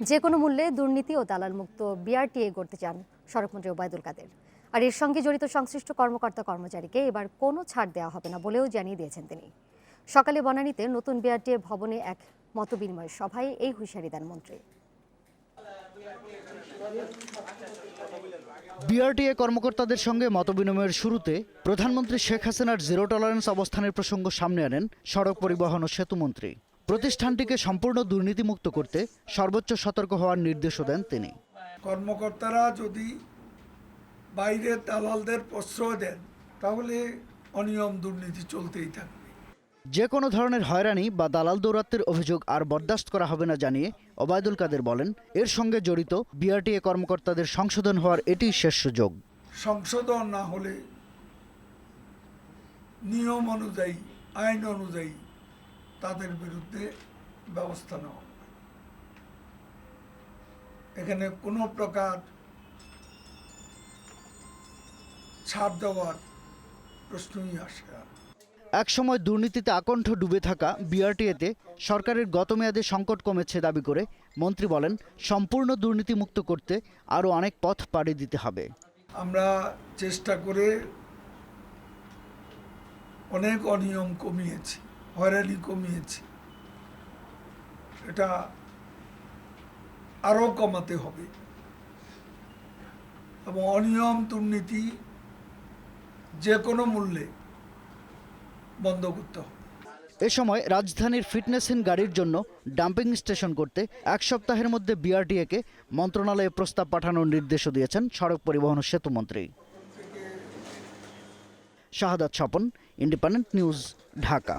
যে কোনো মূল্যে দুর্নীতি ও দালাল মুক্ত বিআরটিএ করতে চান সড়কমন্ত্রী ওবায়দুল কাদের। আর এর সঙ্গে জড়িত সংশ্লিষ্ট কর্মকর্তা কর্মচারীকে এবার কোনো ছাড় দেওয়া হবে না বলেও জানিয়ে দিয়েছেন তিনি। সকালে বনানীতে নতুন বিআরটিএ ভবনে এক মতবিনিময় সভায় এই হুঁশিয়ারি দেন মন্ত্রী। বিআরটিএ কর্মকর্তাদের সঙ্গে মতবিনিময়ের শুরুতে প্রধানমন্ত্রী শেখ হাসিনার জিরো টলারেন্স অবস্থানের প্রসঙ্গ সামনে আনেন সড়ক পরিবহন ও সেতুমন্ত্রী প্রতিষ্ঠানটিকে সম্পূর্ণ দুর্নীতিমুক্ত করতে সর্বোচ্চ সতর্ক হওয়ার নির্দেশও দেন তিনি। কর্মকর্তারা যদি বাইরের দালালদের প্রশ্রয় দেন তাহলে অনিয়ম দুর্নীতি চলতেই থাকবে। যে কোনো ধরনের হয়রানি বা দালাল দৌরাত্মের অভিযোগ আর বরদাস্ত করা হবে না জানিয়ে ওবায়দুল কাদের বলেন এর সঙ্গে জড়িত বিআরটিএ কর্মকর্তাদের সংশোধন হওয়ার এটি শেষ সুযোগ। সংশোধন না হলে নিয়ম অনুযায়ী আইন অনুযায়ী তাদের বিরুদ্ধে ব্যবস্থা নেওয়া হবে। এখানে কোনো প্রকার ছাড় দেওয়ার প্রশ্নই আসে না। একসময় দুর্নীতিতে আকণ্ঠ ডুবে থাকা বিআরটিএতে সরকারের গত মেয়াদে সংকট কমেছে দাবি করে মন্ত্রী বলেন সম্পূর্ণ দুর্নীতিমুক্ত করতে আরও অনেক পথ পাড়ি দিতে হবে। আমরা চেষ্টা করে অনেক অনিয়ম কমিয়েছি। হয়রানি কমিয়েছি। এটা আরও কমাতে হবে। এবং অনিয়ম, দুর্নীতি যে কোনো মূল্যে বন্ধ করতে হবে। এ সময় রাজধানীর ফিটনেসহীন গাড়ির জন্য ডাম্পিং স্টেশন করতে এক সপ্তাহের মধ্যে বিআরটিএকে মন্ত্রণালয়ে প্রস্তাব পাঠানোর নির্দেশও দিয়েছেন সড়ক পরিবহন ও সেতুমন্ত্রী শাহাদাত স্বপন, ইন্ডিপেন্ডেন্ট নিউজ, ঢাকা।